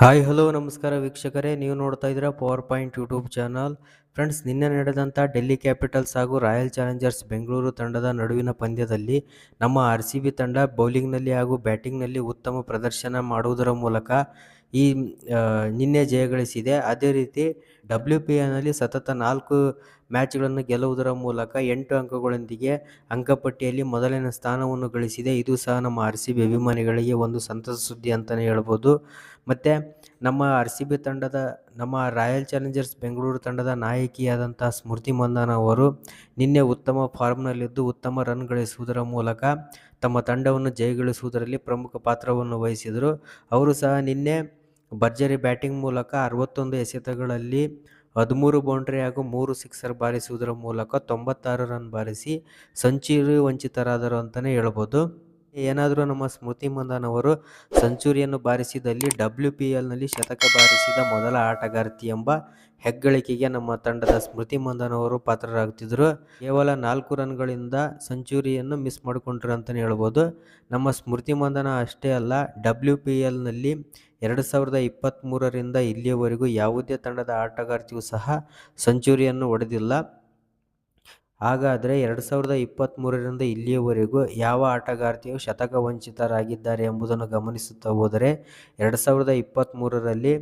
Hi hello ನಮಸ್ಕಾರ ವೀಕ್ಷಕರೇ. ನೀವು ನೋಡ್ತಾ ಇದ್ದೀರಾ Power Point YouTube channel friends ನಿನ್ನೆ ನಡೆದಂಥ ಡೆಲ್ಲಿ ಕ್ಯಾಪಿಟಲ್ಸ್ ಹಾಗೂ ರಾಯಲ್ ಚಾಲೆಂಜರ್ಸ್ ಬೆಂಗಳೂರು ತಂಡದ ನಡುವಿನ ಪಂದ್ಯದಲ್ಲಿ ನಮ್ಮ ಆರ್ ಸಿ ಬಿ ತಂಡ ಬೌಲಿಂಗ್ನಲ್ಲಿ ಹಾಗೂ ಬ್ಯಾಟಿಂಗ್ನಲ್ಲಿ ಉತ್ತಮ ಪ್ರದರ್ಶನ ಮಾಡುವುದರ ಮೂಲಕ ಈ ನಿನ್ನೆ ಜಯಗಳಿಸಿದೆ. ಅದೇ ರೀತಿ ಡಬ್ಲ್ಯೂ ಪಿ ಎನಲ್ಲಿ ಸತತ ನಾಲ್ಕು ಮ್ಯಾಚ್ಗಳನ್ನು ಗೆಲ್ಲುವುದರ ಮೂಲಕ ಎಂಟು ಅಂಕಗಳೊಂದಿಗೆ ಅಂಕಪಟ್ಟಿಯಲ್ಲಿ ಮೊದಲನೇ ಸ್ಥಾನವನ್ನು ಗಳಿಸಿದೆ. ಇದು ಸಹ ನಮ್ಮ ಆರ್ ಸಿ ಬಿ ಅಭಿಮಾನಿಗಳಿಗೆ ಒಂದು ಸಂತಸ ಸುದ್ದಿ ಅಂತಲೇ ಹೇಳ್ಬೋದು. ಮತ್ತು ನಮ್ಮ ಆರ್ ಸಿ ಬಿ ತಂಡದ, ನಮ್ಮ ರಾಯಲ್ ಚಾಲೆಂಜರ್ಸ್ ಬೆಂಗಳೂರು ತಂಡದ ನಾಯಕಿಯಾದಂಥ ಸ್ಮೃತಿ ಮಂದನ ಅವರು ನಿನ್ನೆ ಉತ್ತಮ ಫಾರ್ಮ್ನಲ್ಲಿದ್ದು ಉತ್ತಮ ರನ್ ಗಳಿಸುವುದರ ಮೂಲಕ ತಮ್ಮ ತಂಡವನ್ನು ಜಯಗಳಿಸುವುದರಲ್ಲಿ ಪ್ರಮುಖ ಪಾತ್ರವನ್ನು ವಹಿಸಿದರು. ಅವರು ಸಹ ನಿನ್ನೆ ಭರ್ಜರಿ ಬ್ಯಾಟಿಂಗ್ ಮೂಲಕ ಅರವತ್ತೊಂದು ಎಸೆತಗಳಲ್ಲಿ ಹದಿಮೂರು ಬೌಂಡ್ರಿ ಹಾಗೂ ಮೂರು ಸಿಕ್ಸರ್ ಬಾರಿಸುವುದರ ಮೂಲಕ ತೊಂಬತ್ತಾರು ರನ್ ಬಾರಿಸಿ ಸೆಂಚುರಿ ವಂಚಿತರಾದರು ಅಂತಲೇ ಹೇಳ್ಬೋದು. ಏನಾದರೂ ನಮ್ಮ ಸ್ಮೃತಿ ಮಂದನವರು ಸೆಂಚುರಿಯನ್ನು ಬಾರಿಸಿದಲ್ಲಿ ಡಬ್ಲ್ಯೂ ಪಿ ಎಲ್ನಲ್ಲಿ ಶತಕ ಬಾರಿಸಿದ ಮೊದಲ ಆಟಗಾರ್ತಿ ಎಂಬ ಹೆಗ್ಗಳಿಕೆಗೆ ನಮ್ಮ ತಂಡದ ಸ್ಮೃತಿ ಮಂದನವರು ಅವರು ಪಾತ್ರರಾಗ್ತಿದ್ರು ಕೇವಲ ನಾಲ್ಕು ರನ್ಗಳಿಂದ ಸೆಂಚುರಿಯನ್ನು ಮಿಸ್ ಮಾಡಿಕೊಂಡ್ರು ಅಂತಲೇ ಹೇಳ್ಬೋದು. ನಮ್ಮ ಸ್ಮೃತಿ ಮಂದನ ಅಷ್ಟೇ ಅಲ್ಲ ಡಬ್ಲ್ಯೂ ಪಿ ಎಲ್ನಲ್ಲಿ ಎರಡು ಸಾವಿರದ ಇಪ್ಪತ್ತ್ಮೂರರಿಂದ ಇಲ್ಲಿಯವರೆಗೂ ಯಾವುದೇ ತಂಡದ ಆಟಗಾರ್ತಿಯೂ ಸಹ ಸೆಂಚುರಿಯನ್ನು ಹೊಡೆದಿಲ್ಲ ಹಾಗಾದರೆ ಎರಡು ಸಾವಿರದ ಇಪ್ಪತ್ತ್ಮೂರರಿಂದ ಇಲ್ಲಿಯವರೆಗೂ ಯಾವ ಆಟಗಾರ್ತಿಯು ಶತಕ ವಂಚಿತರಾಗಿದ್ದಾರೆ ಎಂಬುದನ್ನು ಗಮನಿಸುತ್ತಾ ಹೋದರೆ ಎರಡು ಸಾವಿರದ ಇಪ್ಪತ್ತ್ಮೂರರಲ್ಲಿ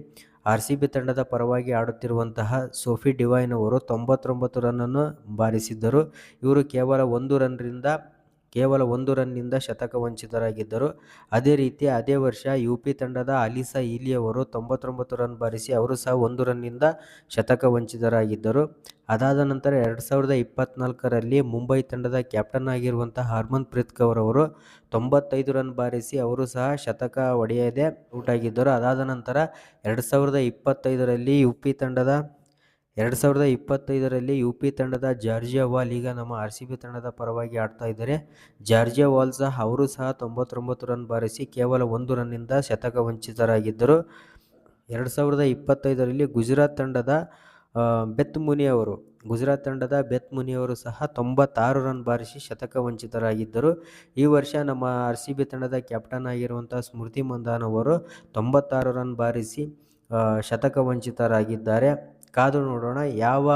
ಆರ್ ಸಿ ಬಿ ತಂಡದ ಪರವಾಗಿ ಆಡುತ್ತಿರುವಂತಹ ಸೋಫಿ ಡಿವೈನ್ ಅವರು ತೊಂಬತ್ತೊಂಬತ್ತು ರನ್ನನ್ನು ಬಾರಿಸಿದ್ದರು. ಇವರು ಕೇವಲ ಒಂದು ರನ್ನಿಂದ ಕೇವಲ ಒಂದು ರನ್ನಿಂದ ಶತಕ ವಂಚಿತರಾಗಿದ್ದರು ಅದೇ ರೀತಿ ಅದೇ ವರ್ಷ ಯು ಪಿ ತಂಡದ ಅಲಿಸಾ ಇಲಿಯವರು ತೊಂಬತ್ತೊಂಬತ್ತು ರನ್ ಬಾರಿಸಿ ಅವರು ಸಹ ಒಂದು ರನ್ನಿಂದ ಶತಕ ವಂಚಿತರಾಗಿದ್ದರು ಅದಾದ ನಂತರ ಎರಡು ಸಾವಿರದ ಇಪ್ಪತ್ತ್ನಾಲ್ಕರಲ್ಲಿ ಮುಂಬೈ ತಂಡದ ಕ್ಯಾಪ್ಟನ್ ಆಗಿರುವಂಥ ಹರ್ಮನ್ ಪ್ರೀತ್ ಕೌರ್ ಅವರು ತೊಂಬತ್ತೈದು ರನ್ ಬಾರಿಸಿ ಅವರು ಸಹ ಶತಕ ಒಡೆಯದೆ ಔಟ್ ಆಗಿದ್ದರು ಅದಾದ ನಂತರ ಎರಡು ಸಾವಿರದ ಇಪ್ಪತ್ತೈದರಲ್ಲಿ ಯು ಪಿ ತಂಡದ ಎರಡು ಸಾವಿರದ ಇಪ್ಪತ್ತೈದರಲ್ಲಿ ಯು ಪಿ ತಂಡದ ಜಾರ್ಜಿಯಾ ವಾಲ್ ಈಗ ನಮ್ಮ ಆರ್ ಸಿ ಬಿ ತಂಡದ ಪರವಾಗಿ ಆಡ್ತಾ ಇದ್ದಾರೆ. ಜಾರ್ಜಿಯಾ ವಾಲ್ ಸಹ ಅವರು ಸಹ ತೊಂಬತ್ತೊಂಬತ್ತು ರನ್ ಬಾರಿಸಿ ಕೇವಲ ಒಂದು ರನ್ನಿಂದ ಶತಕ ವಂಚಿತರಾಗಿದ್ದರು ಎರಡು ಸಾವಿರದ ಇಪ್ಪತ್ತೈದರಲ್ಲಿ ಗುಜರಾತ್ ತಂಡದ ಬೆತ್ ಮುನಿಯವರು ಗುಜರಾತ್ ತಂಡದ ಬೆತ್ ಮುನಿಯವರು ಸಹ ತೊಂಬತ್ತಾರು ರನ್ ಬಾರಿಸಿ ಶತಕ ವಂಚಿತರಾಗಿದ್ದರು ಈ ವರ್ಷ ನಮ್ಮ ಆರ್ ಸಿ ಬಿ ತಂಡದ ಕ್ಯಾಪ್ಟನ್ ಆಗಿರುವಂಥ ಸ್ಮೃತಿ ಮಂದಾನ್ ಅವರು ತೊಂಬತ್ತಾರು ರನ್ ಬಾರಿಸಿ ಶತಕ ವಂಚಿತರಾಗಿದ್ದಾರೆ ಕಾದು ನೋಡೋಣ ಯಾವ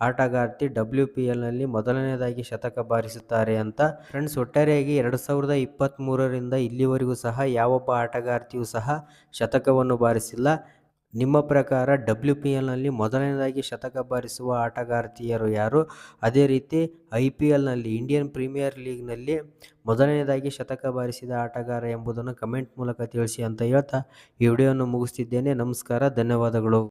ಆಟಗಾರ್ತಿ ಡಬ್ಲ್ಯೂ ಪಿ ಎಲ್ನಲ್ಲಿ ಮೊದಲನೇದಾಗಿ ಶತಕ ಬಾರಿಸುತ್ತಾರೆ ಅಂತ. ಫ್ರೆಂಡ್ಸ್ ಒಟ್ಟಾರೆಯಾಗಿ ಎರಡು ಸಾವಿರದ ಇಪ್ಪತ್ತ್ಮೂರರಿಂದ ಇಲ್ಲಿವರೆಗೂ ಸಹ ಯಾವೊಬ್ಬ ಆಟಗಾರ್ತಿಯೂ ಸಹ ಶತಕವನ್ನು ಬಾರಿಸಿಲ್ಲ. ನಿಮ್ಮ ಪ್ರಕಾರ ಡಬ್ಲ್ಯೂ ಪಿ ಎಲ್ನಲ್ಲಿ ಮೊದಲನೇದಾಗಿ ಶತಕ ಬಾರಿಸುವ ಆಟಗಾರ್ತಿಯರು ಯಾರು? ಅದೇ ರೀತಿ ಐ ಪಿ ಎಲ್ನಲ್ಲಿ ಇಂಡಿಯನ್ ಪ್ರೀಮಿಯರ್ ಲೀಗ್ನಲ್ಲಿ ಮೊದಲನೇದಾಗಿ ಶತಕ ಬಾರಿಸಿದ ಆಟಗಾರ ಎಂಬುದನ್ನು ಕಮೆಂಟ್ ಮೂಲಕ ತಿಳಿಸಿ ಅಂತ ಹೇಳ್ತಾ ಈ ವಿಡಿಯೋವನ್ನು ಮುಗಿಸ್ತಿದ್ದೇನೆ. ನಮಸ್ಕಾರ, ಧನ್ಯವಾದಗಳು.